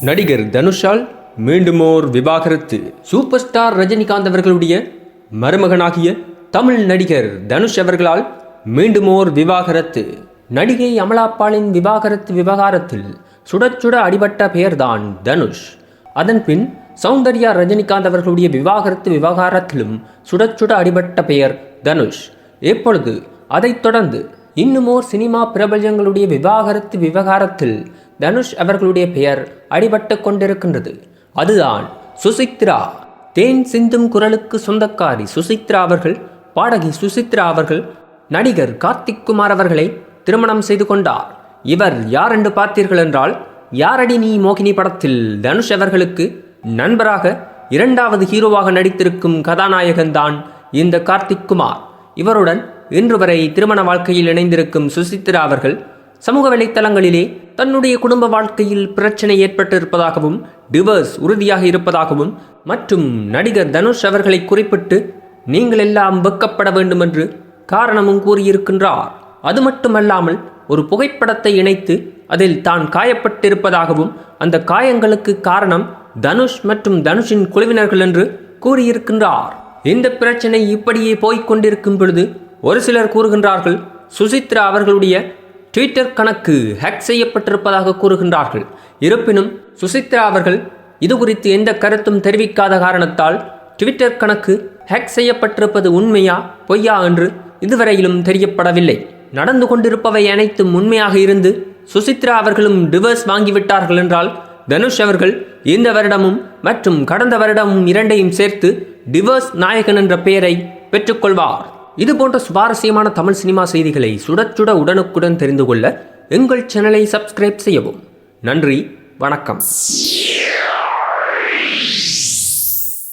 நடிகர் தனுஷால் மீண்டுமோர் விவாகரத்து. Super star Rajinikanth அவர்களுடைய மருமகனாகிய தமிழ் நடிகர் தனுஷ் அவர்களால் மீண்டுமோர் விவாகரத்து. நடிகை அமலாபாலின் விவாகரத்து விவகாரத்தில் சுட சுட அடிபட்ட பெயர்தான் தனுஷ். அதன்பின் சௌந்தர்யா ரஜினிகாந்த் அவர்களுடைய விவாகரத்து விவகாரத்திலும் சுடச்சுட அடிபட்ட பெயர் தனுஷ். இப்பொழுது அதைத் தொடர்ந்து இன்னுமோர் சினிமா பிரபலங்களுடைய விவாகரத்து விவகாரத்தில் தனுஷ் அவர்களுடைய பெயர் அடிபட்டு கொண்டிருக்கின்றது. அதுதான் சுசித்ரா. தேன் சிந்தும் குரலுக்கு சொந்தக்காரி சுசித்ரா அவர்கள் பாடகி சுசித்ரா அவர்கள் நடிகர் கார்த்திக் குமார் அவர்களை திருமணம் செய்து கொண்டார். இவர் யார் என்று பார்த்தீர்கள் என்றால் யாரடி நீ மோகினி படத்தில் தனுஷ் அவர்களுக்கு நண்பராக இரண்டாவது ஹீரோவாக நடித்திருக்கும் கதாநாயகன்தான் இந்த கார்த்திக் குமார். இவருடன் இன்று வரை திருமண வாழ்க்கையில் இணைந்திருக்கும் சுசித்ரா அவர்கள் சமூக வலைத்தளங்களிலே தன்னுடைய குடும்ப வாழ்க்கையில் பிரச்சனை ஏற்பட்டிருப்பதாகவும் டிவர்ஸ் உறுதியாக இருப்பதாகவும் மற்றும் நடிகர் தனுஷ் அவர்களை குறிப்பிட்டு நீங்கள் எல்லாம் வெக்கப்பட வேண்டும் என்று காரணமும் கூறியிருக்கின்றார். அது மட்டுமல்லாமல் ஒரு புகைப்படத்தை இணைத்து அதில் தான் காயப்பட்டிருப்பதாகவும் அந்த காயங்களுக்கு காரணம் தனுஷ் மற்றும் தனுஷின் குழுவினர்கள் என்று கூறியிருக்கின்றார். இந்த பிரச்சனை இப்படியே போய்க் கொண்டிருக்கும் பொழுது ஒரு சிலர் கூறுகின்றார்கள் சுசித்ரா அவர்களுடைய ட்விட்டர் கணக்கு ஹேக் செய்யப்பட்டிருப்பதாக கூறுகின்றார்கள். இருப்பினும் சுசித்ரா அவர்கள் இது குறித்து எந்த கருத்தும் தெரிவிக்காத காரணத்தால் ட்விட்டர் கணக்கு ஹேக் செய்யப்பட்டிருப்பது உண்மையா பொய்யா என்று இதுவரையிலும் தெரியப்படவில்லை. நடந்து கொண்டிருப்பவை அனைத்தும் உண்மையாக இருந்து சுசித்ரா அவர்களும் டிவர்ஸ் வாங்கிவிட்டார்கள் என்றால் தனுஷ் அவர்கள் இந்த வருடமும் மற்றும் கடந்த வருடமும் இரண்டையும் சேர்த்து டிவர்ஸ் நாயகன் என்ற பெயரை பெற்றுக்கொள்வார். இது போன்ற சுவாரஸ்யமான தமிழ் சினிமா செய்திகளை சுடச்சுட உடனுக்குடன் தெரிந்து கொள்ள எங்கள் சேனலை சப்ஸ்கிரைப் செய்யவும். நன்றி வணக்கம்.